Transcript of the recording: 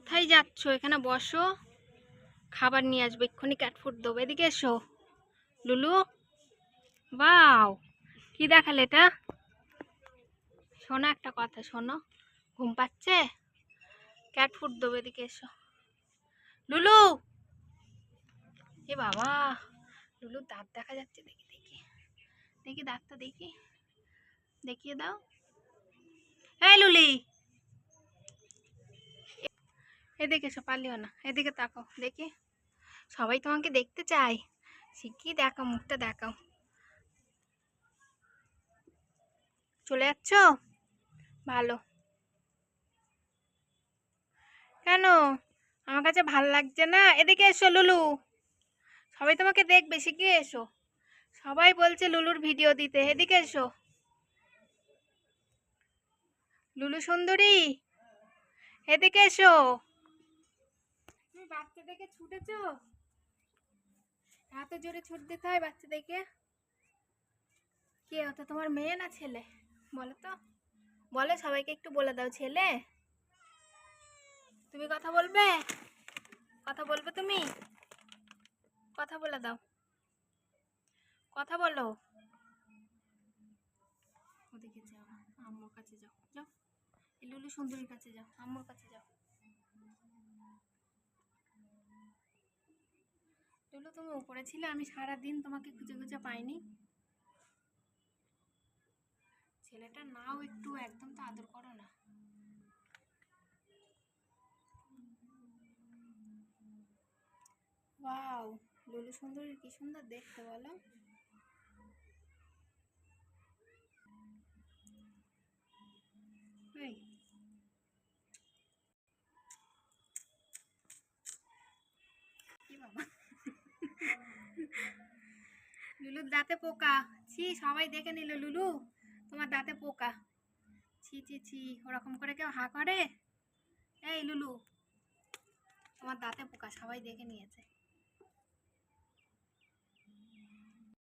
কোথায় যাচ্ছ? এখানে বসো। খাবার নিয়ে আসব, এক্ষুনি ক্যাটফুড দেবো। এদিকে এসো। লুলু, বাও, কি দেখালে এটা? শোনো একটা কথা, শোনো। ঘুম পাচ্ছে? ক্যাট ফুড দেবো, এদিকে এসো। লুলু! এ বাবা লুলুর দাঁত দেখা যাচ্ছে, দেখি দেখি। দেখি দাঁতটা, দেখি। দেখিয়ে দাও। এই লুলি! এদিকে এসো পারলিও না। এদিকে তাকাও, দেখি। সবাই তোমাকে দেখতে চায়? শিগগির দেখাও, মুখটা দেখাও। চলে যাচ্ছ? ভালো। কেন? আমার কাছে ভালো লাগছে না। এদিকে এসো, লুলু। সবাই তোমাকে দেখবে শিখিয়ে এসো? সবাই বলছে লুলুর ভিডিও দিতে। এদিকে এসো। লুলু সুন্দরী। এদিকে এসো। বাচ্চা দেখে ছুটেছো? এত জোরে ছুট দিতে হয় বাচ্চা দেখে কে ওটা তোমার মেয়ে না ছেলে? বলো তো। বলো, সবাইকে একটু বলে দাও ছেলে। তুমি কথা বলবে? কথা বলবে তুমি? কথা বলে দাও। কথা বলো। ওদিকে যাও, আম্মুর কাছে যাও। যাও। লুলু সুন্দরীর কাছে যাও, আম্মুর কাছে যাও। লুলু তুমি উপরে ছিলে, আমি সারা দিন তোমাকে খুঁজে খুঁজে পাইনি। ছেলেটা নাও একটু, একদম তো আদর করো না। ওয়াও, লুলু সুন্দরী কি সুন্দর দেখতে বলো। কি বাবা? লুলুর দাঁতে পোকা। ছি, সবাই দেখে নিল লুলু, তোমার দাঁতে পোকা। ছি ছি ছি, ওরকম করে কেউ হা করে? এই লুলু, তোমার দাঁতে পোকা, সবাই দেখে নিয়েছে।